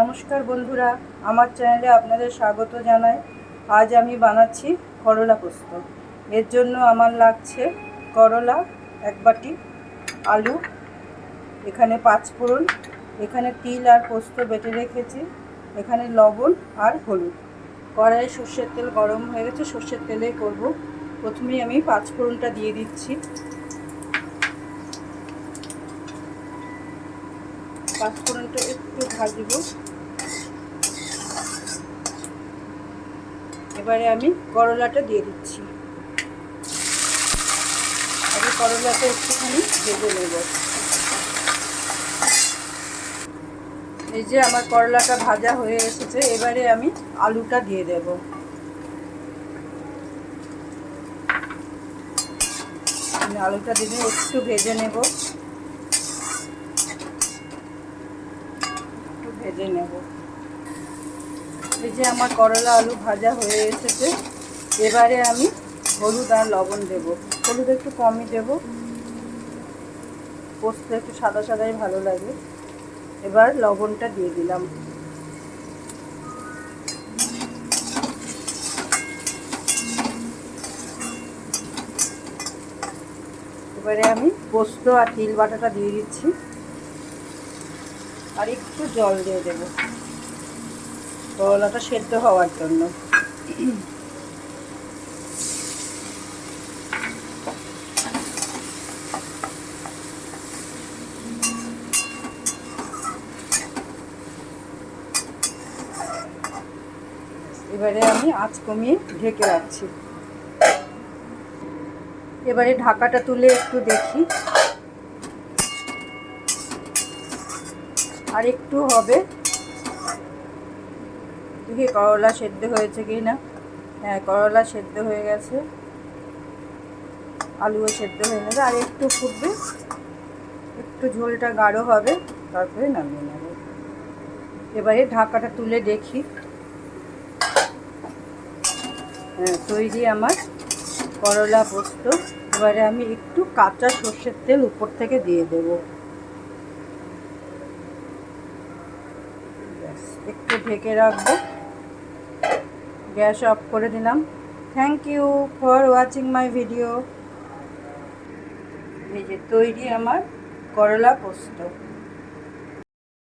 নমস্কার বন্ধুরা, আমার চ্যানেলে আপনাদের স্বাগত জানাই। আজ আমি বানাচ্ছি করলা পোস্ত। এর জন্য আমার লাগছে করলা, এক বাটি আলু, এখানে পাঁচফোড়ন এখানে তিল আর পোস্ত বেটে রেখেছি, এখানে লবণ আর হলুদ। কড়াই সর্ষের তেল গরম হয়ে গেছে, সর্ষের তেলেই করব। প্রথমেই আমি পাঁচফোড়নটা দিয়ে দিচ্ছি। পাঁচফোড়নটা একটু ভাজব। এবারে আমি করলাটা দিয়ে দিচ্ছি। আগে করলাটা একটুখানি ভেজে নেব। এই যে আমার করলাটা ভাজা হয়ে এসেছে, এবারে আমি আলুটা দিয়ে দেব। আলুটা দিয়ে একটু ভেজে নেব একটু ভেজে নেব। এই যে আমার করলা আলু ভাজা হয়ে এসেছে। এবারে আমি হলুদ আর লবণ দেব। হলুদ একটু কমই দেব। পোস্ত একটু সাদা সাদাই ভালো লাগে। এবার লবণটা দিয়ে দিলাম। এবারে আমি পোস্ত আর তিল বাটাটা দিয়ে দিচ্ছি। আর একটু জল দিয়ে দেব। করলাটা সেদ্ধ হওয়ার জন্য। এবারে আমি আঁচ কমিয়ে ঢেকে রাখছি। এবারে ঢাকাটা তুলে একটু দেখি। আর একটু হবে। দেখি করলা সেদ্ধ হয়েছে কি না হ্যাঁ করলা সেদ্ধ হয়ে গেছে। আলুও সেদ্ধ হয়ে গেছে। আর একটু ফুটবে। একটু ঝোলটা গাঢ় হবে, তারপরে নামিয়ে নেব। এবারে ঢাকাটা তুলে দেখি। হ্যাঁ তৈরি আমার করলা পোস্ত। এবারে আমি একটু কাঁচা সর্ষের তেল উপর থেকে দিয়ে দেব। একটু ঢেকে রাখব। গ্যাস অফ করে দিলাম। Thank you for watching my video এই যে তৈরি আমার করলা পোস্ত।